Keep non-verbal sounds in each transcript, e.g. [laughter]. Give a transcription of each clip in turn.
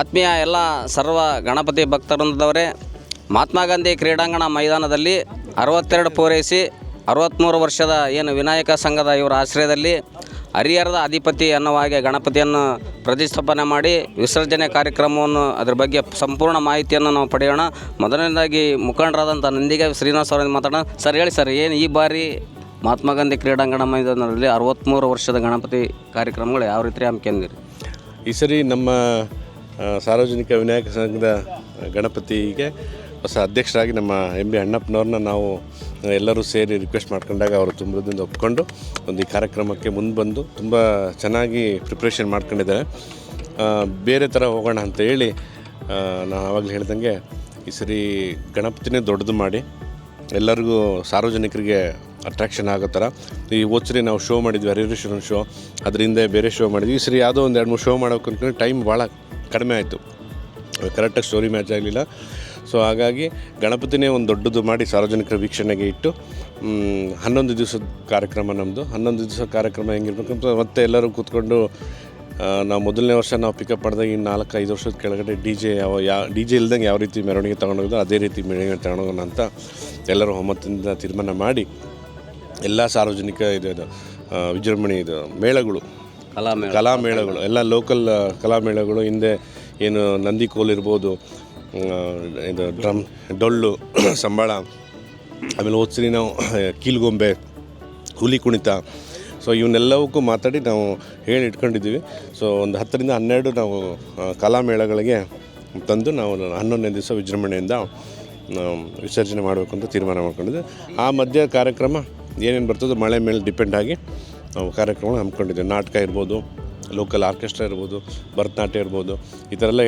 ಆತ್ಮೀಯ ಎಲ್ಲ ಸರ್ವ ಗಣಪತಿ ಭಕ್ತವೃಂದದವರೇ, ಮಹಾತ್ಮ ಗಾಂಧಿ ಕ್ರೀಡಾಂಗಣ ಮೈದಾನದಲ್ಲಿ ಅರವತ್ತೆರಡು ಪೂರೈಸಿ ಅರವತ್ತ್ಮೂರು ವರ್ಷದ ಏನು ವಿನಾಯಕ ಸಂಘದ ಇವರ ಆಶ್ರಯದಲ್ಲಿ ಹರಿಹರದ ಅಧಿಪತಿ ಅನ್ನುವ ಹಾಗೆ ಗಣಪತಿಯನ್ನು ಪ್ರತಿಷ್ಠಾಪನೆ ಮಾಡಿ ವಿಸರ್ಜನೆ ಕಾರ್ಯಕ್ರಮವನ್ನು ಅದರ ಬಗ್ಗೆ ಸಂಪೂರ್ಣ ಮಾಹಿತಿಯನ್ನು ನಾವು ಪಡೆಯೋಣ. ಮೊದಲನೇದಾಗಿ ಮುಖಂಡರಾದಂಥ ನಂದಿಗೆ ಶ್ರೀನಿವಾಸ ಅವರಿಂದ ಮಾತಾಡೋಣ. ಸರ್ ಹೇಳಿ ಸರ್, ಏನು ಈ ಬಾರಿ ಮಹಾತ್ಮ ಗಾಂಧಿ ಕ್ರೀಡಾಂಗಣ ಮೈದಾನದಲ್ಲಿ ಅರವತ್ತ್ಮೂರು ವರ್ಷದ ಗಣಪತಿ ಕಾರ್ಯಕ್ರಮಗಳು ಯಾವ ರೀತಿ ಹಮ್ಮಿಕೊಂಡಿರಿ? ಈ ಸರಿ ನಮ್ಮ ಸಾರ್ವಜನಿಕ ವಿನಾಯಕ ಸಂಘದ ಗಣಪತಿಗೆ ಹೊಸ ಅಧ್ಯಕ್ಷರಾಗಿ ನಮ್ಮ ಎಂ ಬಿ ಅಣ್ಣಪ್ಪನವ್ರನ್ನ ನಾವು ಎಲ್ಲರೂ ಸೇರಿ ರಿಕ್ವೆಸ್ಟ್ ಮಾಡ್ಕೊಂಡಾಗ ಅವರು ತುಂಬದಿಂದ ಒಪ್ಕೊಂಡು ಒಂದು ಈ ಕಾರ್ಯಕ್ರಮಕ್ಕೆ ಮುಂದೆ ಬಂದು ತುಂಬ ಚೆನ್ನಾಗಿ ಪ್ರಿಪ್ರೇಷನ್ ಮಾಡ್ಕೊಂಡಿದ್ದಾರೆ. ಬೇರೆ ಥರ ಹೋಗೋಣ ಅಂತ ಹೇಳಿ ನಾನು ಆವಾಗಲೇ ಹೇಳ್ದಂಗೆ ಈ ಸರಿ ಗಣಪತಿನೇ ದೊಡ್ಡದು ಮಾಡಿ ಎಲ್ಲರಿಗೂ ಸಾರ್ವಜನಿಕರಿಗೆ ಅಟ್ರಾಕ್ಷನ್ ಆಗೋ ಥರ ಈ ಹೋದ್ಸರಿ ನಾವು ಶೋ ಮಾಡಿದ್ವಿ ಹರಿಹರೇಶ್ವರನ ಶೋ ಅದರಿಂದ ಬೇರೆ ಶೋ ಮಾಡಿದ್ವಿ. ಈ ಸರಿ ಯಾವುದೋ ಒಂದು ಎರಡು ಮೂರು ಶೋ ಮಾಡೋಕೆ ಟೈಮ್ ಭಾಳ ಕಡಿಮೆ ಆಯಿತು. ಕರೆಕ್ಟಾಗಿ ಸ್ಟೋರಿ ಮ್ಯಾಚ್ ಆಗಲಿಲ್ಲ. ಸೊ ಹಾಗಾಗಿ ಗಣಪತಿನೇ ಒಂದು ದೊಡ್ಡದು ಮಾಡಿ ಸಾರ್ವಜನಿಕರ ವೀಕ್ಷಣೆಗೆ ಇಟ್ಟು ಹನ್ನೊಂದು ದಿವಸದ ಕಾರ್ಯಕ್ರಮ ನಮ್ಮದು ಹನ್ನೊಂದು ದಿವಸ ಕಾರ್ಯಕ್ರಮ ಹೆಂಗಿರ್ಬೇಕು ಅಂತ ಮತ್ತೆ ಎಲ್ಲರೂ ಕೂತ್ಕೊಂಡು ನಾವು ಮೊದಲನೇ ವರ್ಷ ನಾವು ಪಿಕಪ್ ಮಾಡಿದಾಗ ಇನ್ನು ನಾಲ್ಕು ಐದು ವರ್ಷದ ಕೆಳಗಡೆ ಡಿ ಜೆ ಯಾವ ಯಾವ ಡಿ ಜೆ ಇಲ್ದಂಗೆ ಯಾವ ರೀತಿ ಮೆರವಣಿಗೆ ತೊಗೊಂಡೋಗೋದು, ಅದೇ ರೀತಿ ಮೆರವಣಿಗೆ ತಗೊಂಡೋಗೋಣ ಅಂತ ಎಲ್ಲರೂ ಒಮ್ಮತದಿಂದ ತೀರ್ಮಾನ ಮಾಡಿ, ಎಲ್ಲ ಸಾರ್ವಜನಿಕ ಇದು ವಿಜೃಂಭಣೆ ಇದು, ಮೇಳಗಳು ಕಲಾಮೇಳ ಕಲಾ ಮೇಳಗಳು ಎಲ್ಲ ಲೋಕಲ್ ಕಲಾ ಮೇಳಗಳು ಹಿಂದೆ ಏನು ನಂದಿಕೋಲ್ ಇರ್ಬೋದು ಇದು ಡ್ರಮ್, ಡೊಳ್ಳು, [clears throat] ಸಂಬಳ, ಆಮೇಲೆ ಓದ್ಸರಿ ನಾವು ಕೀಲ್ಗೊಂಬೆ, ಹುಲಿ ಕುಣಿತ. ಸೊ ಇವನ್ನೆಲ್ಲವಕ್ಕೂ ಮಾತಾಡಿ ನಾವು ಹೇಳಿ ಇಟ್ಕೊಂಡಿದ್ದೀವಿ. ಸೊ ಒಂದು ಹತ್ತರಿಂದ ಹನ್ನೆರಡು ನಾವು ಕಲಾಮೇಳಗಳಿಗೆ ಕಲಾ ಮೇಳಗಳಿಗೆ ತಂದು ನಾವು ಹನ್ನೊಂದನೇ ದಿವಸ ವಿಜೃಂಭಣೆಯಿಂದ ವಿಸರ್ಜನೆ ಮಾಡಬೇಕು ಅಂತ ತೀರ್ಮಾನ ಮಾಡ್ಕೊಂಡಿದ್ದೆ ಆ ಮಧ್ಯ ಕಾರ್ಯಕ್ರಮ ಏನೇನು ಬರ್ತದೋ ಮಳೆ ಮೇಲೆ ಡಿಪೆಂಡ್ ಆಗಿ ನಾವು ಕಾರ್ಯಕ್ರಮ ಹಮ್ಮಿಕೊಂಡಿದ್ದೀವಿ. ನಾಟಕ ಇರ್ಬೋದು ಲೋಕಲ್ ಆರ್ಕೆಸ್ಟ್ರಾ ಇರ್ಬೋದು, ಭರತನಾಟ್ಯ ಇರ್ಬೋದು, ಈ ಥರ ಎಲ್ಲ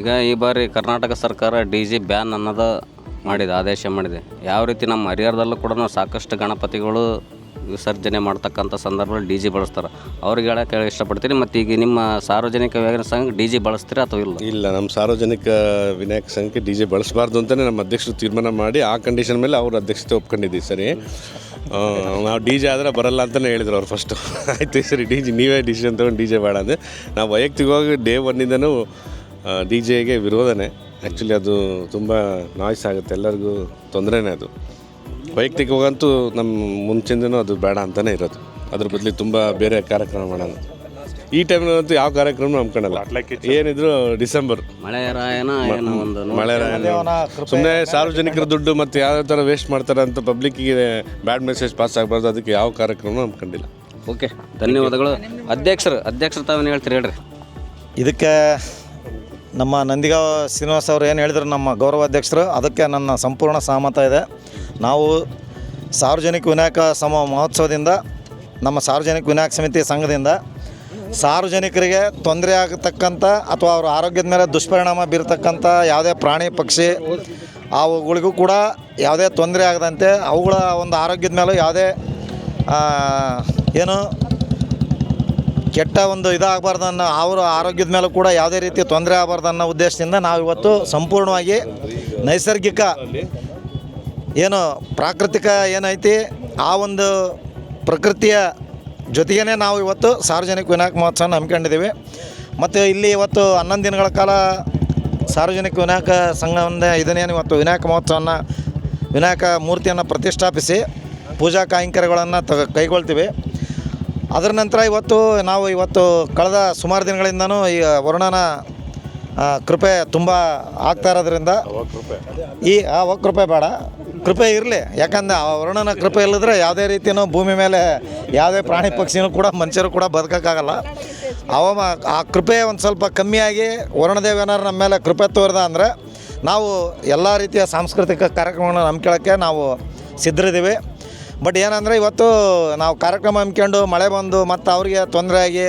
ಈಗ ಈ ಬಾರಿ ಕರ್ನಾಟಕ ಸರ್ಕಾರ ಡಿ ಜಿ ಬ್ಯಾನ್ ಅನ್ನೋದು ಮಾಡಿದೆ, ಆದೇಶ ಮಾಡಿದೆ. ಯಾವ ರೀತಿ ನಮ್ಮ ಹರಿಹರದಲ್ಲೂ ಕೂಡ ಸಾಕಷ್ಟು ಗಣಪತಿಗಳು ವಿಸರ್ಜನೆ ಮಾಡ್ತಕ್ಕಂಥ ಸಂದರ್ಭದಲ್ಲಿ ಡಿ ಜಿ ಬಳಸ್ತಾರೆ. ಅವ್ರಿಗೆ ಹೇಳಕ್ಕೆ ಇಷ್ಟಪಡ್ತೀನಿ. ಮತ್ತು ಈಗ ನಿಮ್ಮ ಸಾರ್ವಜನಿಕ ವಿನಾಯಕ ಸಂಘ ಡಿ ಜಿ ಬಳಸ್ತೀರಾ ಅಥವಾ ಇಲ್ಲ? ಇಲ್ಲ, ನಮ್ಮ ಸಾರ್ವಜನಿಕ ವಿನಾಯಕ ಸಂಘಕ್ಕೆ ಡಿ ಜೆ ಬಳಸಬಾರ್ದು ಅಂತಲೇ ನಮ್ಮ ಅಧ್ಯಕ್ಷರು ತೀರ್ಮಾನ ಮಾಡಿ ಆ ಕಂಡೀಷನ್ ಮೇಲೆ ಅವ್ರ ಅಧ್ಯಕ್ಷತೆ ಒಪ್ಕೊಂಡಿದ್ದೀವಿ ಸರಿ. ನಾವು ಡಿ ಜೆ ಆದರೆ ಬರಲ್ಲ ಅಂತಲೇ ಹೇಳಿದ್ರು ಅವ್ರು ಫಸ್ಟು ಆಯ್ತು ಸರಿ ಡಿ ಜಿ, ನೀವೇ ಡಿಸಿಷನ್ ತೊಗೊಂಡು ಡಿ ಜೆ ಬೇಡ ಅಂದರೆ ನಾವು ವೈಯಕ್ತಿಕವಾಗಿ ಡೇ ಒನ್ನಿಂದನೂ ಡಿ ಜೆಗೆ ವಿರೋಧನೆ. ಆ್ಯಕ್ಚುಲಿ ಅದು ತುಂಬ ನಾಯ್ಸ್ ಆಗುತ್ತೆ. ಎಲ್ಲರಿಗೂ ತೊಂದರೆನೇ ಅದು. ವೈಯಕ್ತಿಕವಾಗಂತೂ ನಮ್ಮ ಮುಂಚಿಂದನೂ ಅದು ಬೇಡ ಅಂತಲೇ ಇರೋದು. ಅದ್ರ ಬದಲು ತುಂಬ ಬೇರೆ ಕಾರ್ಯಕ್ರಮ ಮಾಡೋಣ. ಈ ಟೈಮ್ನಲ್ಲಂತೂ ಯಾವ ಕಾರ್ಯಕ್ರಮ ಹಮ್ಕೊಳ್ಳಲ್ಲ ಏನಿದ್ರು ಡಿಸೆಂಬರ್. ಮಳೆ ರಾಯನ ಏನೋ ಒಂದು ಮಳೆ ಸುಮ್ಮನೆ ಸಾರ್ವಜನಿಕರ ದುಡ್ಡು ಮತ್ತು ಯಾವ ಥರ ವೇಸ್ಟ್ ಮಾಡ್ತಾರೆ ಅಂತ ಪಬ್ಲಿಕ್ಕಿಗೆ ಬ್ಯಾಡ್ ಮೆಸೇಜ್ ಪಾಸ್ ಆಗಬಾರ್ದು. ಅದಕ್ಕೆ ಯಾವ ಕಾರ್ಯಕ್ರಮ ಹಮ್ಕೊಂಡಿಲ್ಲ ಓಕೆ ಧನ್ಯವಾದಗಳು. ಅಧ್ಯಕ್ಷರು ಅಧ್ಯಕ್ಷರು ತಾವೇನು ಹೇಳ್ತೀರಿ ಹೇಳ್ರಿ. ಇದಕ್ಕೆ ನಮ್ಮ ನಂದಿಗಾವ ಶ್ರೀನಿವಾಸ್ ಅವರು ಏನು ಹೇಳಿದ್ರು ನಮ್ಮ ಗೌರವಾಧ್ಯಕ್ಷರು ಅದಕ್ಕೆ ನನ್ನ ಸಂಪೂರ್ಣ ಸಹಮತ ಇದೆ. ನಾವು ಸಾರ್ವಜನಿಕ ವಿನಾಯಕ ಸಮ ಮಹೋತ್ಸವದಿಂದ, ನಮ್ಮ ಸಾರ್ವಜನಿಕ ವಿನಾಯಕ ಸಮಿತಿ ಸಂಘದಿಂದ ಸಾರ್ವಜನಿಕರಿಗೆ ತೊಂದರೆ ಆಗತಕ್ಕಂಥ ಅಥವಾ ಅವರ ಆರೋಗ್ಯದ ಮೇಲೆ ದುಷ್ಪರಿಣಾಮ ಬೀರತಕ್ಕಂಥ ಯಾವುದೇ ಪ್ರಾಣಿ, ಪಕ್ಷಿ ಅವುಗಳಿಗೂ ಕೂಡ ಯಾವುದೇ ತೊಂದರೆ ಆಗದಂತೆ ಅವುಗಳ ಒಂದು ಆರೋಗ್ಯದ ಮೇಲೂ ಯಾವುದೇ ಏನು ಕೆಟ್ಟ ಒಂದು ಇದಾಗಬಾರ್ದು ಅನ್ನೋ ಅವರ ಆರೋಗ್ಯದ ಮೇಲೂ ಕೂಡ ಯಾವುದೇ ರೀತಿ ತೊಂದರೆ ಆಗಬಾರ್ದು ಅನ್ನೋ ಉದ್ದೇಶದಿಂದ ನಾವು ಇವತ್ತು ಸಂಪೂರ್ಣವಾಗಿ ನೈಸರ್ಗಿಕ ಏನು ಪ್ರಾಕೃತಿಕ ಏನೈತಿ ಆ ಒಂದು ಪ್ರಕೃತಿಯ ಜೊತೆಗೇ ನಾವು ಇವತ್ತು ಸಾರ್ವಜನಿಕ ವಿನಾಯಕ ಮಹೋತ್ಸವನ ಹಮ್ಮಿಕೊಂಡಿದ್ದೀವಿ. ಮತ್ತು ಇಲ್ಲಿ ಇವತ್ತು ಹನ್ನೊಂದು ದಿನಗಳ ಕಾಲ ಸಾರ್ವಜನಿಕ ವಿನಾಯಕ ಸಂಘದಿಂದ ಇದನ್ನೇನು ಇವತ್ತು ವಿನಾಯಕ ಮಹೋತ್ಸವನ ವಿನಾಯಕ ಮೂರ್ತಿಯನ್ನು ಪ್ರತಿಷ್ಠಾಪಿಸಿ ಪೂಜಾ ಕಾಯಂಕರ್ಯಗಳನ್ನು ತ ಕೈಗೊಳ್ತೀವಿ. ಅದರ ನಂತರ ಇವತ್ತು ನಾವು ಇವತ್ತು ಕಳೆದ ಸುಮಾರು ದಿನಗಳಿಂದನೂ ಈ ವರುಣನ ಕೃಪೆ ತುಂಬ ಆಗ್ತಾ ಇರೋದ್ರಿಂದ ಈ, ಆ ಕೃಪೆ ಬೇಡ. ಕೃಪೆ ಇರಲಿ. ಯಾಕಂದ್ರೆ ಆ ವರುಣನ ಕೃಪೆ ಇಲ್ಲದ್ರೆ ಯಾವುದೇ ರೀತಿಯೂ ಭೂಮಿ ಮೇಲೆ ಯಾವುದೇ ಪ್ರಾಣಿ ಪಕ್ಷಿನೂ ಕೂಡ ಮನುಷ್ಯರು ಕೂಡ ಬದುಕೋಕ್ಕಾಗಲ್ಲ. ಅವ ಆ ಕೃಪೆ ಒಂದು ಸ್ವಲ್ಪ ಕಮ್ಮಿಯಾಗಿ ವರುಣದೇವ್ ಏನಾರು ನಮ್ಮ ಮೇಲೆ ಕೃಪೆ ತೋರಿದ ಅಂದರೆ ನಾವು ಎಲ್ಲ ರೀತಿಯ ಸಾಂಸ್ಕೃತಿಕ ಕಾರ್ಯಕ್ರಮಗಳನ್ನ ನಂಬ್ಕೊಳ್ಳೋಕ್ಕೆ ನಾವು ಸಿದ್ಧರಿದ್ದೀವಿ. ಬಟ್ ಏನಂದರೆ ಇವತ್ತು ನಾವು ಕಾರ್ಯಕ್ರಮ ಹಮ್ಮಿಕೊಂಡು ಮಳೆ ಬಂದು ಮತ್ತು ಅವರಿಗೆ ತೊಂದರೆ ಆಗಿ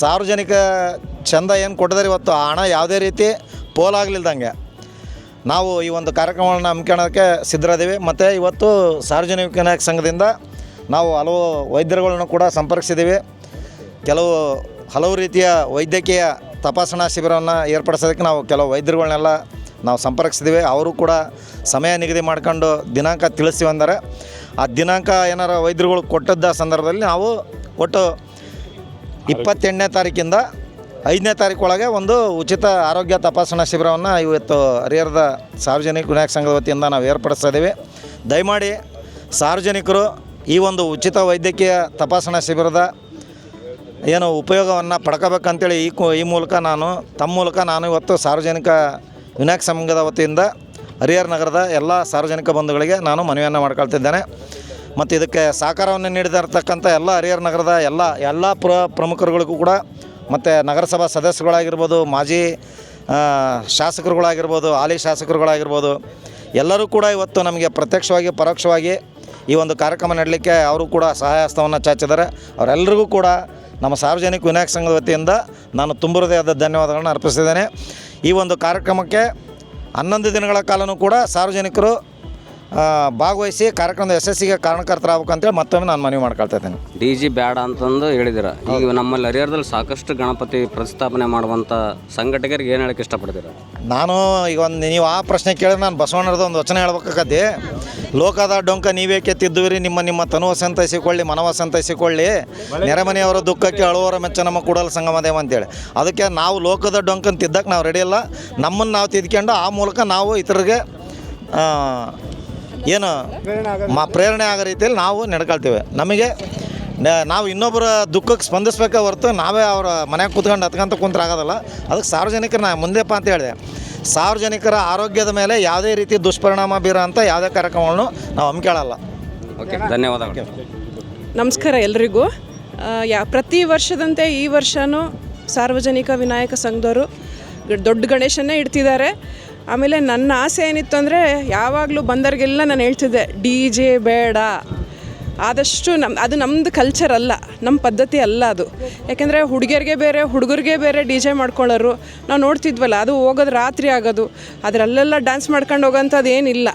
ಸಾರ್ವಜನಿಕ ಚಂದ ಏನು ಕೊಟ್ಟಿದ್ರೆ ಇವತ್ತು, ಆ ಹಣ ಯಾವುದೇ ರೀತಿ ಪೋಲಾಗಲಿಲ್ದಂಗೆ ನಾವು ಈ ಒಂದು ಕಾರ್ಯಕ್ರಮವನ್ನು ಹಮ್ಮಿಕೊಳ್ಳೋಕ್ಕೆ ಸಿದ್ಧರಾದೀವಿ. ಮತ್ತು ಇವತ್ತು ಸಾರ್ವಜನಿಕ ಸಂಘದಿಂದ ನಾವು ಹಲವು ವೈದ್ಯರುಗಳನ್ನು ಕೂಡ ಸಂಪರ್ಕಿಸಿದ್ದೀವಿ ಕೆಲವು ಹಲವು ರೀತಿಯ ವೈದ್ಯಕೀಯ ತಪಾಸಣಾ ಶಿಬಿರವನ್ನು ಏರ್ಪಡಿಸೋದಕ್ಕೆ ನಾವು ಕೆಲವು ವೈದ್ಯರುಗಳನ್ನೆಲ್ಲ ನಾವು ಸಂಪರ್ಕಿಸಿದ್ದೀವಿ ಅವರು ಕೂಡ ಸಮಯ ನಿಗದಿ ಮಾಡ್ಕೊಂಡು ದಿನಾಂಕ ತಿಳಿಸ್ತೀವಿ ಅಂದರೆ ಆ ದಿನಾಂಕ ಏನಾರ ವೈದ್ಯರುಗಳು ಕೊಟ್ಟದ್ದ ಸಂದರ್ಭದಲ್ಲಿ ನಾವು ಒಟ್ಟು ಇಪ್ಪತ್ತೆಂಟನೇ ತಾರೀಕಿಂದ ಐದನೇ ತಾರೀಕು ಒಳಗೆ ಒಂದು ಉಚಿತ ಆರೋಗ್ಯ ತಪಾಸಣಾ ಶಿಬಿರವನ್ನು ಇವತ್ತು ಹರಿಹರದ ಸಾರ್ವಜನಿಕ ವಿನಾಯಕ ಸಂಘದ ವತಿಯಿಂದ ನಾವು ಏರ್ಪಡಿಸ್ತಾ ದಯಮಾಡಿ ಸಾರ್ವಜನಿಕರು ಈ ಒಂದು ಉಚಿತ ವೈದ್ಯಕೀಯ ತಪಾಸಣಾ ಶಿಬಿರದ ಏನು ಉಪಯೋಗವನ್ನು ಪಡ್ಕೋಬೇಕಂತೇಳಿ ಈ ಕು ಈ ಮೂಲಕ ನಾನು, ತಮ್ಮ ಮೂಲಕ ನಾನು ಇವತ್ತು ಸಾರ್ವಜನಿಕ ವಿನಾಯಕ ಸಂಘದ ವತಿಯಿಂದ ಹರಿಹರ ನಗರದ ಎಲ್ಲ ಸಾರ್ವಜನಿಕ ಬಂಧುಗಳಿಗೆ ನಾನು ಮನವಿಯನ್ನು ಮಾಡ್ಕೊಳ್ತಿದ್ದೇನೆ. ಮತ್ತು ಇದಕ್ಕೆ ಸಹಕಾರವನ್ನು ನೀಡಿದಿರ್ತಕ್ಕಂಥ ಎಲ್ಲ ಹರಿಹರ ನಗರದ ಎಲ್ಲ ಎಲ್ಲ ಪ್ರ, ಪ್ರಮುಖರುಗಳಿಗೂ ಕೂಡ ಮತ್ತು ನಗರಸಭಾ ಸದಸ್ಯರುಗಳಾಗಿರ್ಬೋದು, ಮಾಜಿ ಶಾಸಕರುಗಳಾಗಿರ್ಬೋದು, ಹಾಲಿ ಶಾಸಕರುಗಳಾಗಿರ್ಬೋದು, ಎಲ್ಲರೂ ಕೂಡ ಇವತ್ತು ನಮಗೆ ಪ್ರತ್ಯಕ್ಷವಾಗಿ, ಪರೋಕ್ಷವಾಗಿ ಈ ಒಂದು ಕಾರ್ಯಕ್ರಮ ನಡೆಯಲಿಕ್ಕೆ ಅವರು ಕೂಡ ಸಹಾಯ ಹಸ್ತವನ್ನು ಚಾಚಿದ್ದಾರೆ. ಅವರೆಲ್ಲರಿಗೂ ಕೂಡ ನಮ್ಮ ಸಾರ್ವಜನಿಕ ವಿನಾಯಕ ಸಂಘದ ವತಿಯಿಂದ ನಾನು ತುಂಬ ಹೃದಯದ ಧನ್ಯವಾದಗಳನ್ನು ಅರ್ಪಿಸಿದ್ದೇನೆ ಈ ಒಂದು ಕಾರ್ಯಕ್ರಮಕ್ಕೆ ಹನ್ನೊಂದು ದಿನಗಳ ಕಾಲನೂ ಕೂಡ ಸಾರ್ವಜನಿಕರು ಭಾಗವಹಿಸಿ ಕಾರ್ಯಕ್ರಮದ ಯಶಸ್ಸಿಗೆ ಕಾರಣಕರ್ತರಾಗಬೇಕು ಅಂತೇಳಿ ಮತ್ತೊಮ್ಮೆ ನಾನು ಮನವಿ ಮಾಡ್ಕೊಳ್ತಾ ಇದ್ದೇನೆ. ಡಿ ಜಿ ಬ್ಯಾಡ ಅಂತಂದು ಹೇಳಿದಿರ ಈಗ ನಮ್ಮಲ್ಲಿ ಹರಿಹರದಲ್ಲಿ ಸಾಕಷ್ಟು ಗಣಪತಿ ಪ್ರತಿಷ್ಠಾಪನೆ ಮಾಡುವಂಥ ಸಂಘಟಕರಿಗೆ ಏನು ಹೇಳಕ್ಕೆ ಇಷ್ಟಪಡ್ತೀರ? ನಾನು ಈಗ ಒಂದು ನೀವು ಆ ಪ್ರಶ್ನೆ ಕೇಳಿದ್ರೆ ನಾನು ಬಸವಣ್ಣರದ ಒಂದು ವಚನ ಹೇಳ್ಬೇಕಾಗತ್ತೆ. ಲೋಕದ ಡೊಂಕ ನೀವೇಕೆ ತಿದ್ದುವಿರಿ ನಿಮ್ಮ ನಿಮ್ಮ ತನುವ ಸಂತೈಸಿಕೊಳ್ಳಿ ಮನವ ಸಂತೈಸಿಕೊಳ್ಳಿ. ನೆರೆಮನೆಯವರ ದುಃಖಕ್ಕೆ ಅಳುವರ ಮೆಚ್ಚ ನಮ್ಮ ಕೂಡಲ ಸಂಗಮದೇವ ಅಂತೇಳಿ. ಅದಕ್ಕೆ ನಾವು ಲೋಕದ ಡೊಂಕನ್ನು ತಿದ್ದಕ್ಕೆ ನಾವು ರೆಡಿ ಇಲ್ಲ. ನಮ್ಮನ್ನು ನಾವು ತಿದ್ಕೊಂಡು ಆ ಮೂಲಕ ನಾವು ಇತರರಿಗೆ ಆ, ಏನು ಮಾ ಪ್ರೇರಣೆ ಆಗೋ ರೀತಿಯಲ್ಲಿ ನಾವು ನಡ್ಕೊಳ್ತೀವಿ. ನಮಗೆ ನಾವು ಇನ್ನೊಬ್ಬರ ದುಃಖಕ್ಕೆ ಸ್ಪಂದಿಸ್ಬೇಕೆ ಹೊರತು ನಾವೇ ಅವರ ಮನೆಗೆ ಕೂತ್ಕೊಂಡು ಹತ್ಕೊಂತ ಕುಂತ್ರೆ ಆಗೋದಲ್ಲ. ಅದಕ್ಕೆ ಸಾರ್ವಜನಿಕರ ನಾ ಮುಂದೆಪ್ಪ ಅಂತ ಹೇಳಿದೆ. ಸಾರ್ವಜನಿಕರ ಆರೋಗ್ಯದ ಮೇಲೆ ಯಾವುದೇ ರೀತಿ ದುಷ್ಪರಿಣಾಮ ಬೀರೋ ಅಂಥ ಯಾವುದೇ ಕಾರ್ಯಕ್ರಮಗಳನ್ನು ನಾವು ಹಮ್ಮಿಕೊಳ್ಳಲ್ಲ. ಓಕೆ ಧನ್ಯವಾದಗಳು. ನಮಸ್ಕಾರ ಎಲ್ರಿಗೂ. ಯಾ ಪ್ರತಿ ವರ್ಷದಂತೆ ಈ ವರ್ಷವೂ ಸಾರ್ವಜನಿಕ ವಿನಾಯಕ ಸಂಘದವರು ದೊಡ್ಡ ಗಣೇಶನ್ನೇ ಇಡ್ತಿದ್ದಾರೆ. ಆಮೇಲೆ ನನ್ನ ಆಸೆ ಏನಿತ್ತು ಅಂದರೆ ಯಾವಾಗಲೂ ಬಂದವ್ರಿಗೆಲ್ಲ ನಾನು ಹೇಳ್ತಿದ್ದೆ, ಡಿ ಜೆ ಬೇಡ. ಆದಷ್ಟು ನಮ್ಮ ಅದು ನಮ್ಮದು ಕಲ್ಚರ್ ಅಲ್ಲ ನಮ್ಮ ಪದ್ಧತಿ ಅಲ್ಲ ಅದು. ಯಾಕೆಂದರೆ ಹುಡುಗಿಯರಿಗೆ ಬೇರೆ, ಹುಡುಗರಿಗೆ ಬೇರೆ ಡಿ ಜೆ ಮಾಡ್ಕೊಳ್ಳೋರು, ನಾವು ನೋಡ್ತಿದ್ವಲ್ಲ, ಅದು ಹೋಗೋದು ರಾತ್ರಿ ಆಗೋದು. ಅದರಲ್ಲೆಲ್ಲ ಡ್ಯಾನ್ಸ್ ಮಾಡ್ಕೊಂಡು ಹೋಗೋಂಥದ್ದು ಏನಿಲ್ಲ.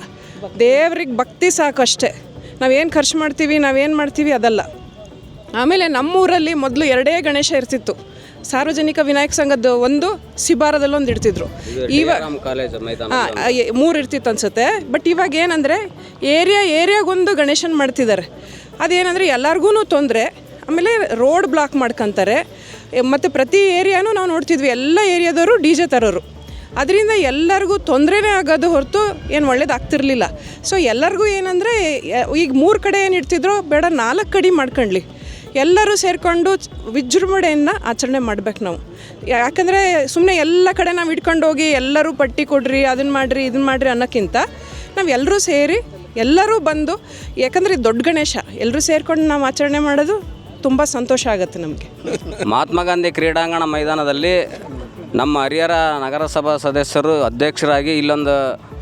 ದೇವ್ರಿಗೆ ಭಕ್ತಿ ಸಾಕು ಅಷ್ಟೇ. ನಾವೇನು ಖರ್ಚು ಮಾಡ್ತೀವಿ ನಾವೇನು ಮಾಡ್ತೀವಿ ಅದಲ್ಲ. ಆಮೇಲೆ ನಮ್ಮೂರಲ್ಲಿ ಮೊದಲು ಎರಡೇ ಗಣೇಶ ಇರ್ತಿತ್ತು. ಸಾರ್ವಜನಿಕ ವಿನಾಯಕ ಸಂಘದ ಒಂದು ಸಿಬಾರದಲ್ಲಿ ಒಂದು ಇಡ್ತಿದ್ರು. ಇವಾಗ ಮೂರು ಇರ್ತಿತ್ತು ಅನ್ಸುತ್ತೆ. ಬಟ್ ಇವಾಗ ಏನಂದರೆ ಏರಿಯಾ ಏರಿಯಾಗೊಂದು ಗಣೇಶನ್ ಮಾಡ್ತಿದ್ದಾರೆ. ಅದೇನಂದರೆ ಎಲ್ಲರಿಗೂ ತೊಂದರೆ. ಆಮೇಲೆ ರೋಡ್ ಬ್ಲಾಕ್ ಮಾಡ್ಕೊಂತಾರೆ. ಮತ್ತು ಪ್ರತಿ ಏರಿಯಾನೂ ನಾವು ನೋಡ್ತಿದ್ವಿ ಎಲ್ಲ ಏರಿಯಾದವರು ಡಿ ಜೆ ತರೋರು. ಅದರಿಂದ ಎಲ್ಲರಿಗೂ ತೊಂದರೆನೇ ಆಗೋದು ಹೊರತು ಏನು ಒಳ್ಳೇದಾಗ್ತಿರ್ಲಿಲ್ಲ. ಸೊ ಎಲ್ಲರಿಗೂ ಏನಂದರೆ ಈಗ ಮೂರು ಕಡೆ ಏನು ಇಡ್ತಿದ್ರು ಬೇಡ ನಾಲ್ಕು ಕಡೆ ಮಾಡ್ಕೊಳ್ಳಿ ಎಲ್ಲರೂ ಸೇರಿಕೊಂಡು ವಿಜೃಂಭಣೆಯನ್ನು ಆಚರಣೆ ಮಾಡ್ಬೇಕು ನಾವು. ಯಾಕಂದರೆ ಸುಮ್ಮನೆ ಎಲ್ಲ ಕಡೆ ನಾವು ಇಟ್ಕೊಂಡು ಹೋಗಿ ಎಲ್ಲರೂ ಪಟ್ಟಿ ಕೊಡ್ರಿ ಅದನ್ನು ಮಾಡಿರಿ ಇದನ್ನು ಮಾಡಿರಿ ಅನ್ನೋಕ್ಕಿಂತ ನಾವು ಎಲ್ಲರೂ ಸೇರಿ ಎಲ್ಲರೂ ಬಂದು, ಯಾಕಂದರೆ ದೊಡ್ಡ ಗಣೇಶ ಎಲ್ಲರೂ ಸೇರಿಕೊಂಡು ನಾವು ಆಚರಣೆ ಮಾಡೋದು ತುಂಬ ಸಂತೋಷ ಆಗುತ್ತೆ ನಮಗೆ. ಮಹಾತ್ಮ ಗಾಂಧಿ ಕ್ರೀಡಾಂಗಣ ಮೈದಾನದಲ್ಲಿ ನಮ್ಮ ಹರಿಹರ ನಗರಸಭಾ ಸದಸ್ಯರು ಅಧ್ಯಕ್ಷರಾಗಿ ಇಲ್ಲೊಂದು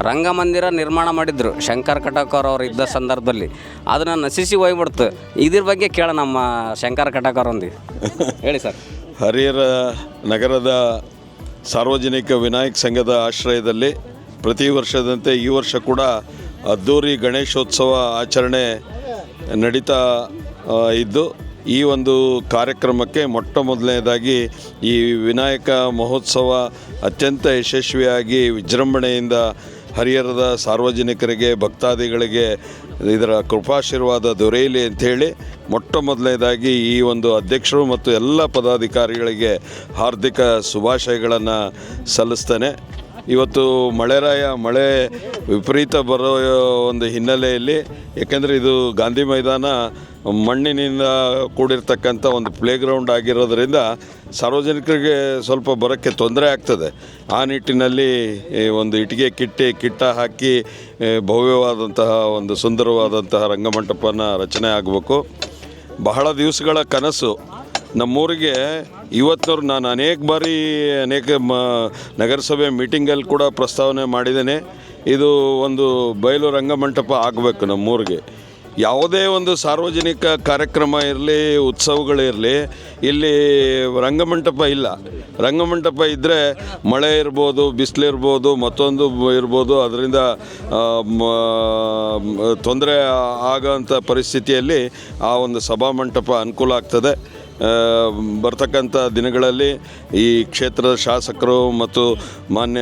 ರಂಗಮಂದಿರ ನಿರ್ಮಾಣ ಮಾಡಿದ್ರು ಶಂಕರ್ ಕಟಕರ್ ಅವರು ಇದ್ದ ಸಂದರ್ಭದಲ್ಲಿ. ಅದನ್ನ ನಶಿಸಿ ಹೋಗ್ಬಿಡ್ತು. ಇದ್ರ ಬಗ್ಗೆ ಕೇಳ ನಮ್ಮ ಶಂಕರ್ ಕಟಾಕರ್ ಒಂದಿ ಹೇಳಿ ಸರ್. ಹರಿಹರ ನಗರದ ಸಾರ್ವಜನಿಕ ವಿನಾಯಕ ಸಂಘದ ಆಶ್ರಯದಲ್ಲಿ ಪ್ರತಿ ವರ್ಷದಂತೆ ಈ ವರ್ಷ ಕೂಡ ಅದ್ದೂರಿ ಗಣೇಶೋತ್ಸವ ಆಚರಣೆ ನಡೀತಾ ಇದ್ದು, ಈ ಒಂದು ಕಾರ್ಯಕ್ರಮಕ್ಕೆ ಮೊಟ್ಟ ಮೊದಲನೇದಾಗಿ ಈ ವಿನಾಯಕ ಮಹೋತ್ಸವ ಅತ್ಯಂತ ಯಶಸ್ವಿಯಾಗಿ ವಿಜೃಂಭಣೆಯಿಂದ ಹರಿಹರದ ಸಾರ್ವಜನಿಕರಿಗೆ, ಭಕ್ತಾದಿಗಳಿಗೆ ಇದರ ಕೃಪಾಶೀರ್ವಾದ ದೊರೆಯಲಿ ಅಂಥೇಳಿ ಮೊಟ್ಟ ಮೊದಲನೇದಾಗಿ ಈ ಒಂದು ಅಧ್ಯಕ್ಷರು ಮತ್ತು ಎಲ್ಲ ಪದಾಧಿಕಾರಿಗಳಿಗೆ ಹಾರ್ದಿಕ ಶುಭಾಶಯಗಳನ್ನು ಸಲ್ಲಿಸ್ತೇನೆ. ಇವತ್ತು ಮಳೆರಾಯ ಮಳೆ ವಿಪರೀತ ಬರೋ ಒಂದು ಹಿನ್ನೆಲೆಯಲ್ಲಿ ಏಕೆಂದರೆ ಇದು ಗಾಂಧಿ ಮೈದಾನ ಮಣ್ಣಿನಿಂದ ಕೂಡಿರ್ತಕ್ಕಂಥ ಒಂದು ಪ್ಲೇಗ್ರೌಂಡ್ ಆಗಿರೋದರಿಂದ ಸಾರ್ವಜನಿಕರಿಗೆ ಸ್ವಲ್ಪ ಬರೋಕ್ಕೆ ತೊಂದರೆ ಆಗ್ತದೆ. ಆ ನಿಟ್ಟಿನಲ್ಲಿ ಒಂದು ಇಟ್ಟಿಗೆ ಕಿಟ್ಟಿ, ಕಿಟ್ಟ ಹಾಕಿ ಭವ್ಯವಾದಂತಹ ಒಂದು ಸುಂದರವಾದಂತಹ ರಂಗಮಂಟಪನ ರಚನೆ ಆಗಬೇಕು. ಬಹಳ ದಿವಸಗಳ ಕನಸು ನಮ್ಮೂರಿಗೆ ಇವತ್ತಿನವ್ರು ನಾನು ಅನೇಕ ಬಾರಿ ಅನೇಕ ಮ, ನಗರಸಭೆ ಮೀಟಿಂಗಲ್ಲಿ ಕೂಡ ಪ್ರಸ್ತಾವನೆ ಮಾಡಿದ್ದೇನೆ. ಇದು ಒಂದು ಬಯಲು ರಂಗಮಂಟಪ ಆಗಬೇಕು ನಮ್ಮೂರಿಗೆ. ಯಾವುದೇ ಒಂದು ಸಾರ್ವಜನಿಕ ಕಾರ್ಯಕ್ರಮ ಇರಲಿ ಉತ್ಸವಗಳಿರಲಿ ಇಲ್ಲಿ ರಂಗಮಂಟಪ ಇಲ್ಲ. ರಂಗಮಂಟಪ ಇದ್ದರೆ ಮಳೆ ಇರ್ಬೋದು ಬಿಸಿಲಿರ್ಬೋದು ಮತ್ತೊಂದು ಇರ್ಬೋದು, ಅದರಿಂದ ತೊಂದರೆ ಆಗೋಂಥ ಪರಿಸ್ಥಿತಿಯಲ್ಲಿ ಆ ಒಂದು ಸಭಾಮಂಟಪ ಅನುಕೂಲ ಆಗ್ತದೆ. ಬರ್ತಕ್ಕಂಥ ದಿನಗಳಲ್ಲಿ ಈ ಕ್ಷೇತ್ರದ ಶಾಸಕರು ಮತ್ತು ಮಾನ್ಯ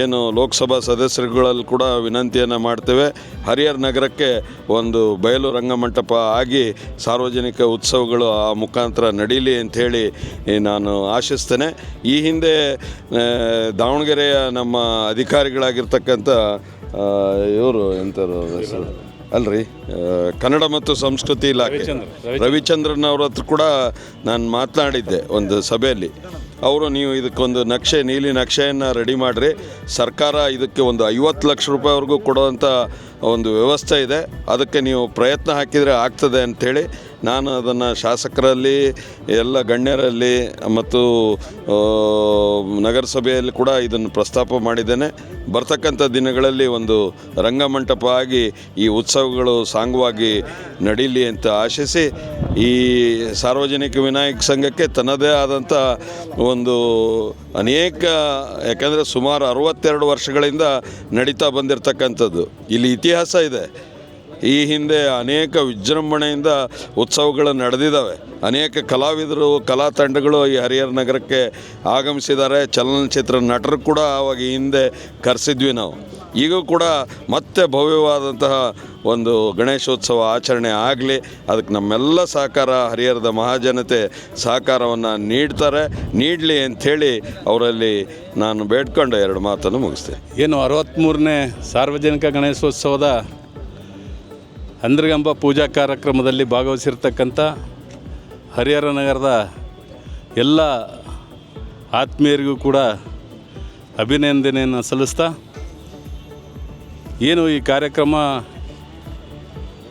ಏನು ಲೋಕಸಭಾ ಸದಸ್ಯರುಗಳಲ್ಲಿ ಕೂಡ ವಿನಂತಿಯನ್ನು ಮಾಡ್ತೇವೆ. ಹರಿಹರ ನಗರಕ್ಕೆ ಒಂದು ಬಯಲು ರಂಗಮಂಟಪ ಆಗಿ ಸಾರ್ವಜನಿಕ ಉತ್ಸವಗಳು ಆ ಮುಖಾಂತರ ನಡೀಲಿ ಅಂಥೇಳಿ ನಾನು ಆಶಿಸ್ತೇನೆ. ಈ ಹಿಂದೆ ದಾವಣಗೆರೆಯ ನಮ್ಮ ಅಧಿಕಾರಿಗಳಾಗಿರ್ತಕ್ಕಂಥ ಇವರು ಎಂಥವ್ರು ಅಲ್ರಿ ಕನ್ನಡ ಮತ್ತು ಸಂಸ್ಕೃತಿ ಇಲಾಖೆ. ರವಿಚಂದ್ರನ್ ಅವ್ರ ಹತ್ರ ಕೂಡ ನಾನು ಮಾತನಾಡಿದ್ದೆ ಒಂದು ಸಭೆಯಲ್ಲಿ. ಅವರು, ನೀವು ಇದಕ್ಕೊಂದು ನಕ್ಷೆ, ನೀಲಿ ನಕ್ಷೆಯನ್ನು ರೆಡಿ ಮಾಡಿರಿ. ಸರ್ಕಾರ ಇದಕ್ಕೆ ಒಂದು ಐವತ್ತು ಲಕ್ಷ ರೂಪಾಯಿವರೆಗೂ ಕೊಡುವಂಥ ಒಂದು ವ್ಯವಸ್ಥೆ ಇದೆ. ಅದಕ್ಕೆ ನೀವು ಪ್ರಯತ್ನ ಹಾಕಿದರೆ ಆಗ್ತದೆ ಅಂಥೇಳಿ ನಾನು ಅದನ್ನು ಶಾಸಕರಲ್ಲಿ, ಎಲ್ಲ ಗಣ್ಯರಲ್ಲಿ ಮತ್ತು ನಗರಸಭೆಯಲ್ಲಿ ಕೂಡ ಇದನ್ನು ಪ್ರಸ್ತಾಪ ಮಾಡಿದ್ದೇನೆ. ಬರ್ತಕ್ಕಂಥ ದಿನಗಳಲ್ಲಿ ಒಂದು ರಂಗಮಂಟಪ ಆಗಿ ಈ ಉತ್ಸವಗಳು ಸಾಂಗವಾಗಿ ನಡೀಲಿ ಅಂತ ಆಶಿಸಿ ಈ ಸಾರ್ವಜನಿಕ ವಿನಾಯಕ ಸಂಘಕ್ಕೆ ತನ್ನದೇ ಆದಂಥ ಒಂದು ಅನೇಕ, ಯಾಕಂದರೆ ಸುಮಾರು ಅರವತ್ತೆರಡು ವರ್ಷಗಳಿಂದ ನಡೀತಾ ಬಂದಿರತಕ್ಕಂಥದ್ದು. ಇಲ್ಲಿ ಇತಿಹಾಸ ಇದೆ. ಈ ಹಿಂದೆ ಅನೇಕ ವಿಜೃಂಭಣೆಯಿಂದ ಉತ್ಸವಗಳು ನಡೆದಿದ್ದಾವೆ. ಅನೇಕ ಕಲಾವಿದರು, ಕಲಾ ತಂಡಗಳು ಈ ಹರಿಹರ ನಗರಕ್ಕೆ ಆಗಮಿಸಿದ್ದಾರೆ. ಚಲನಚಿತ್ರ ನಟರು ಕೂಡ ಆವಾಗ ಹಿಂದೆ ಕರೆಸಿದ್ವಿ ನಾವು. ಈಗೂ ಕೂಡ ಮತ್ತೆ ಭವ್ಯವಾದಂತಹ ಒಂದು ಗಣೇಶೋತ್ಸವ ಆಚರಣೆ ಆಗಲಿ, ಅದಕ್ಕೆ ನಮ್ಮೆಲ್ಲ ಸಹಕಾರ, ಹರಿಹರದ ಮಹಾಜನತೆ ಸಹಕಾರವನ್ನು ನೀಡ್ತಾರೆ. ನೀಡಲಿ ಅಂಥೇಳಿ ಅವರಲ್ಲಿ ನಾನು ಬೇಡ್ಕೊಂಡು ಎರಡು ಮಾತನ್ನು ಮುಗಿಸ್ತೇನೆ. ಏನು ಅರವತ್ತ್ಮೂರನೇ ಸಾರ್ವಜನಿಕ ಗಣೇಶೋತ್ಸವದ ಅಂದ್ರಗಂಬ ಪೂಜಾ ಕಾರ್ಯಕ್ರಮದಲ್ಲಿ ಭಾಗವಹಿಸಿರ್ತಕ್ಕಂಥ ಹರಿಹರ ನಗರದ ಎಲ್ಲ ಆತ್ಮೀಯರಿಗೂ ಕೂಡ ಅಭಿನಂದನೆಯನ್ನು ಸಲ್ಲಿಸ್ತಾ ಏನು ಈ ಕಾರ್ಯಕ್ರಮ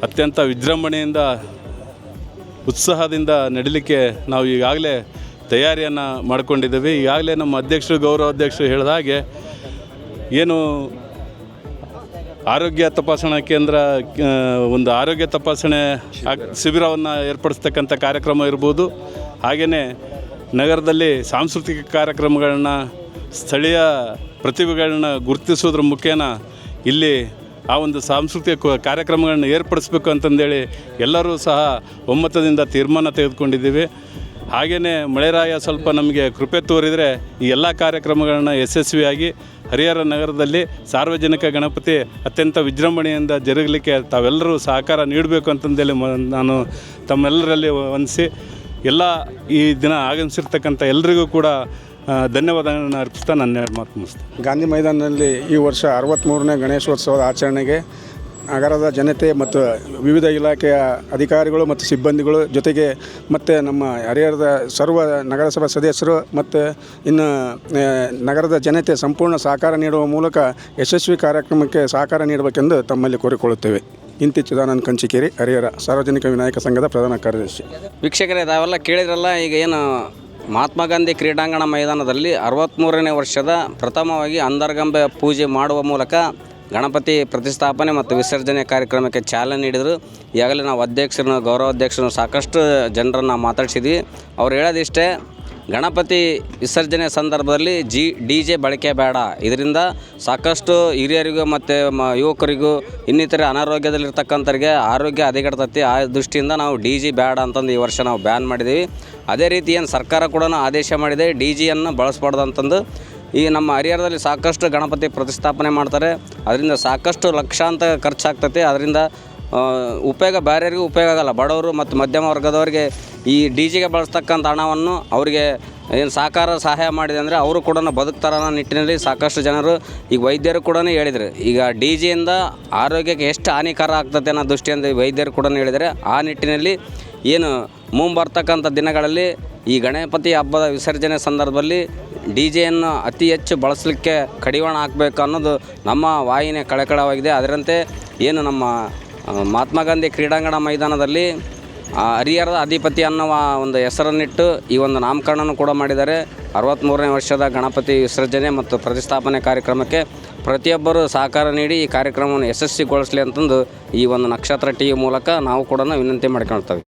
ಅತ್ಯಂತ ವಿಜೃಂಭಣೆಯಿಂದ, ಉತ್ಸಾಹದಿಂದ ನಡೀಲಿಕ್ಕೆ ನಾವು ಈಗಾಗಲೇ ತಯಾರಿಯನ್ನು ಮಾಡಿಕೊಂಡಿದ್ದೇವೆ. ಈಗಾಗಲೇ ನಮ್ಮ ಅಧ್ಯಕ್ಷರು, ಗೌರವ ಅಧ್ಯಕ್ಷರು ಹೇಳಿದ ಹಾಗೆ ಏನು ಆರೋಗ್ಯ ತಪಾಸಣಾ ಕೇಂದ್ರ ಒಂದು ಆರೋಗ್ಯ ತಪಾಸಣೆ ಶಿಬಿರವನ್ನು ಏರ್ಪಡಿಸ್ತಕ್ಕಂಥ ಕಾರ್ಯಕ್ರಮ ಇರ್ಬೋದು. ಹಾಗೆಯೇ ನಗರದಲ್ಲಿ ಸಾಂಸ್ಕೃತಿಕ ಕಾರ್ಯಕ್ರಮಗಳನ್ನ, ಸ್ಥಳೀಯ ಪ್ರತಿಭೆಗಳನ್ನ ಗುರುತಿಸೋದ್ರ ಮುಖೇನ ಇಲ್ಲಿ ಆ ಒಂದು ಸಾಂಸ್ಕೃತಿಕ ಕಾರ್ಯಕ್ರಮಗಳನ್ನು ಏರ್ಪಡಿಸಬೇಕು ಅಂತಂದೇಳಿ ಎಲ್ಲರೂ ಸಹ ಒಮ್ಮತದಿಂದ ತೀರ್ಮಾನ ತೆಗೆದುಕೊಂಡಿದ್ದೀವಿ. ಹಾಗೆಯೇ ಮಳೆರಾಯ ಸ್ವಲ್ಪ ನಮಗೆ ಕೃಪೆ ತೋರಿದರೆ ಈ ಎಲ್ಲ ಕಾರ್ಯಕ್ರಮಗಳನ್ನು ಯಶಸ್ವಿಯಾಗಿ ಹರಿಹರ ನಗರದಲ್ಲಿ ಸಾರ್ವಜನಿಕ ಗಣಪತಿ ಅತ್ಯಂತ ವಿಜೃಂಭಣೆಯಿಂದ ಜರುಗಲಿಕ್ಕೆ ತಾವೆಲ್ಲರೂ ಸಹಕಾರ ನೀಡಬೇಕು ಅಂತಂದೇಳಿ ಮ ನಾನು ತಮ್ಮೆಲ್ಲರಲ್ಲಿ ವಂದಿಸಿ ಎಲ್ಲ ಈ ದಿನ ಆಗಮಿಸಿರ್ತಕ್ಕಂಥ ಎಲ್ರಿಗೂ ಕೂಡ ಧನ್ಯವಾದಗಳನ್ನು ಅರ್ಪಿಸ್ತಾ ನನ್ನ ಎರಡು ಮಾತು ಮುಗಿಸ್ತೇನೆ. ಗಾಂಧಿ ಮೈದಾನದಲ್ಲಿ ಈ ವರ್ಷ ಅರವತ್ತ್ಮೂರನೇ ಗಣೇಶೋತ್ಸವದ ಆಚರಣೆಗೆ ನಗರದ ಜನತೆ ಮತ್ತು ವಿವಿಧ ಇಲಾಖೆಯ ಅಧಿಕಾರಿಗಳು ಮತ್ತು ಸಿಬ್ಬಂದಿಗಳು ಜೊತೆಗೆ ಮತ್ತು ನಮ್ಮ ಹರಿಹರದ ಸರ್ವ ನಗರಸಭಾ ಸದಸ್ಯರು ಮತ್ತು ಇನ್ನು ನಗರದ ಜನತೆ ಸಂಪೂರ್ಣ ಸಹಕಾರ ನೀಡುವ ಮೂಲಕ ಯಶಸ್ವಿ ಕಾರ್ಯಕ್ರಮಕ್ಕೆ ಸಹಕಾರ ನೀಡಬೇಕೆಂದು ತಮ್ಮಲ್ಲಿ ಕೋರಿಕೊಳ್ಳುತ್ತೇವೆ. ಇಂತಿ ಚಿದಾನಂದ ಕಂಚಿಕೇರಿ ಹರಿಹರ ಸಾರ್ವಜನಿಕ ವಿನಾಯಕ ಸಂಘದ ಪ್ರಧಾನ ಕಾರ್ಯದರ್ಶಿ. ವೀಕ್ಷಕರೇ ತಾವೆಲ್ಲ ಕೇಳಿದ್ರಲ್ಲ ಈಗ ಏನು ಮಹಾತ್ಮ ಗಾಂಧಿ ಕ್ರೀಡಾಂಗಣ ಮೈದಾನದಲ್ಲಿ ಅರವತ್ತ್ಮೂರನೇ ವರ್ಷದ ಪ್ರಥಮವಾಗಿ ಅಂದರ್ಗಂಬೆ ಪೂಜೆ ಮಾಡುವ ಮೂಲಕ ಗಣಪತಿ ಪ್ರತಿಷ್ಠಾಪನೆ ಮತ್ತು ವಿಸರ್ಜನೆ ಕಾರ್ಯಕ್ರಮಕ್ಕೆ ಚಾಲನೆ ನೀಡಿದರು. ಈಗಾಗಲೇ ನಾವು ಅಧ್ಯಕ್ಷರನ್ನು, ಗೌರವಾಧ್ಯಕ್ಷರನ್ನು ಸಾಕಷ್ಟು ಜನರನ್ನು ಮಾತಾಡ್ಸಿದ್ವಿ. ಅವ್ರು ಹೇಳೋದಿಷ್ಟೇ ಗಣಪತಿ ವಿಸರ್ಜನೆ ಸಂದರ್ಭದಲ್ಲಿ ಜಿ, ಡಿ ಜೆ ಬಳಕೆ ಬೇಡ. ಇದರಿಂದ ಸಾಕಷ್ಟು ಹಿರಿಯರಿಗೂ ಮತ್ತು ಮ, ಯುವಕರಿಗೂ ಇನ್ನಿತರ ಅನಾರೋಗ್ಯದಲ್ಲಿರ್ತಕ್ಕಂಥವ್ರಿಗೆ ಆರೋಗ್ಯ ಹದಗೆಡ್ತೈತಿ. ಆ ದೃಷ್ಟಿಯಿಂದ ನಾವು ಡಿ ಜಿ ಬೇಡ ಅಂತಂದು ಈ ವರ್ಷ ನಾವು ಬ್ಯಾನ್ ಮಾಡಿದ್ದೀವಿ ಅದೇ ರೀತಿ ಏನು ಸರ್ಕಾರ ಕೂಡ ಆದೇಶ ಮಾಡಿದೆ, ಡಿ ಜಿಯನ್ನು ಬಳಸ್ಬಾರ್ದು ಅಂತಂದು. ಈ ನಮ್ಮ ಹರಿಹರದಲ್ಲಿ ಸಾಕಷ್ಟು ಗಣಪತಿ ಪ್ರತಿಷ್ಠಾಪನೆ ಮಾಡ್ತಾರೆ. ಅದರಿಂದ ಸಾಕಷ್ಟು ಲಕ್ಷಾಂತರ ಖರ್ಚಾಗ್ತತಿ. ಅದರಿಂದ ಉಪಯೋಗ ಬೇರೆಯವರಿಗೂ ಉಪಯೋಗ ಆಗಲ್ಲ. ಬಡವರು ಮತ್ತು ಮಧ್ಯಮ ವರ್ಗದವರಿಗೆ ಈ ಡಿ ಜಿಗೆ ಬಳಸ್ತಕ್ಕಂಥ ಹಣವನ್ನು ಅವರಿಗೆ ಏನು ಸಹಕಾರ ಸಹಾಯ ಮಾಡಿದೆ ಅಂದರೆ ಅವರು ಕೂಡ ಬದುಕ್ತಾರ ಅನ್ನೋ ನಿಟ್ಟಿನಲ್ಲಿ ಸಾಕಷ್ಟು ಜನರು ಈಗ ವೈದ್ಯರು ಕೂಡ ಹೇಳಿದರು. ಈಗ ಡಿ ಜಿಯಿಂದ ಆರೋಗ್ಯಕ್ಕೆ ಎಷ್ಟು ಹಾನಿಕಾರ ಆಗ್ತದೆ ಅನ್ನೋ ದೃಷ್ಟಿಯಿಂದ ವೈದ್ಯರು ಕೂಡ ಹೇಳಿದರೆ ಆ ನಿಟ್ಟಿನಲ್ಲಿ ಏನು ಮುಂಬರ್ತಕ್ಕಂಥ ದಿನಗಳಲ್ಲಿ ಈ ಗಣಪತಿ ಹಬ್ಬದ ವಿಸರ್ಜನೆ ಸಂದರ್ಭದಲ್ಲಿ ಡಿ ಜೆಯನ್ನು ಅತಿ ಹೆಚ್ಚು ಬಳಸಲಿಕ್ಕೆ ಕಡಿವಾಣ ಹಾಕಬೇಕು ಅನ್ನೋದು ನಮ್ಮ ವಾಹಿನಿಯ ಕಳಕಳವಾಗಿದೆ. ಅದರಂತೆ ಏನು ನಮ್ಮ ಮಹಾತ್ಮ ಗಾಂಧಿ ಕ್ರೀಡಾಂಗಣ ಮೈದಾನದಲ್ಲಿ ಹರಿಹರದ ಅಧಿಪತಿ ಅನ್ನುವ ಒಂದು ಹೆಸರನ್ನಿಟ್ಟು ಈ ಒಂದು ನಾಮಕರಣವನ್ನು ಕೂಡ ಮಾಡಿದ್ದಾರೆ. ಅರವತ್ತ್ಮೂರನೇ ವರ್ಷದ ಗಣಪತಿ ವಿಸರ್ಜನೆ ಮತ್ತು ಪ್ರತಿಷ್ಠಾಪನೆ ಕಾರ್ಯಕ್ರಮಕ್ಕೆ ಪ್ರತಿಯೊಬ್ಬರು ಸಹಕಾರ ನೀಡಿ ಈ ಕಾರ್ಯಕ್ರಮವನ್ನು ಯಶಸ್ವಿಗೊಳಿಸಲಿ ಅಂತಂದು ಈ ಒಂದು ನಕ್ಷತ್ರ ಟಿ ಮೂಲಕ ನಾವು ಕೂಡ ವಿನಂತಿ ಮಾಡ್ಕೊಳ್ತೇವೆ.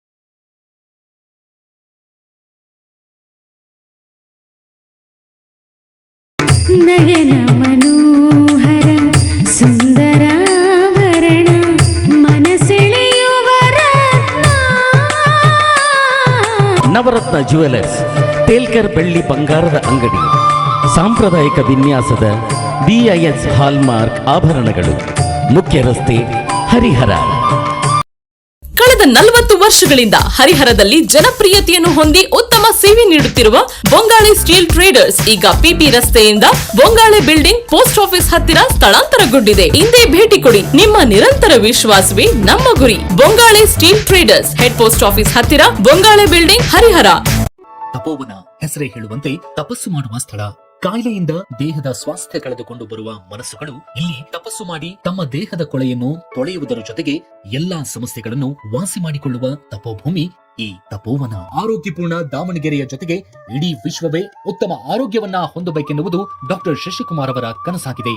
ನಯನ ನವರತ್ನ ಜ್ಯುವೆಲರ್ಸ್ ತೇಲ್ಕರ್ ಬೆಳ್ಳಿ ಬಂಗಾರದ ಅಂಗಡಿ ಸಾಂಪ್ರದಾಯಿಕ ವಿನ್ಯಾಸದ ಬಿಐಎಸ್ ಹಾಲ್ಮಾರ್ಕ್ ಆಭರಣಗಳು ಮುಖ್ಯ ರಸ್ತೆ ಹರಿಹರ. ಕಳೆದ ನಲವತ್ತು ವರ್ಷಗಳಿಂದ ಹರಿಹರದಲ್ಲಿ ಜನಪ್ರಿಯತೆಯನ್ನು ಹೊಂದಿ ಉತ್ತಮ ಸೇವೆ ನೀಡುತ್ತಿರುವ ಬೊಂಗಾಳಿ ಸ್ಟೀಲ್ ಟ್ರೇಡರ್ಸ್, ಈಗ ಪಿಪಿ ರಸ್ತೆಯಿಂದ ಬೊಂಗಾಳೆ ಬಿಲ್ಡಿಂಗ್ ಪೋಸ್ಟ್ ಆಫೀಸ್ ಹತ್ತಿರ ಸ್ಥಳಾಂತರಗೊಂಡಿದೆ. ಹಿಂದೆ ಭೇಟಿ ಕೊಡಿ. ನಿಮ್ಮ ನಿರಂತರ ವಿಶ್ವಾಸವೇ ನಮ್ಮ ಗುರಿ. Bongale steel traders, head post office ಹತ್ತಿರ ಬೊಂಗಾಳೆ ಬಿಲ್ಡಿಂಗ್ ಹರಿಹರ. ತಪೋವನ ಹೆಸರೇ ಹೇಳುವಂತೆ ತಪಸ್ಸು ಮಾಡುವ ಸ್ಥಳ. ಕಾಯಿಲೆಯಿಂದ ದೇಹದ ಸ್ವಾಸ್ಥ್ಯ ಕಳೆದುಕೊಂಡು ಬರುವ ಮನಸ್ಸುಗಳು ಇಲ್ಲಿ ತಪಸ್ಸು ಮಾಡಿ ತಮ್ಮ ದೇಹದ ಕೊಳೆಯನ್ನು ತೊಳೆಯುವುದರ ಜೊತೆಗೆ ಎಲ್ಲಾ ಸಮಸ್ಯೆಗಳನ್ನು ವಾಸಿ ಮಾಡಿಕೊಳ್ಳುವ ತಪೋಭೂಮಿ ಈ ತಪೋವನ. ಆರೋಗ್ಯಪೂರ್ಣ ದಾವಣಗೆರೆಯ ಜೊತೆಗೆ ಇಡೀ ವಿಶ್ವವೇ ಉತ್ತಮ ಆರೋಗ್ಯವನ್ನ ಹೊಂದಬೇಕೆನ್ನುವುದು ಡಾಕ್ಟರ್ ಶಶಿಕುಮಾರ್ ಅವರ ಕನಸಾಗಿದೆ.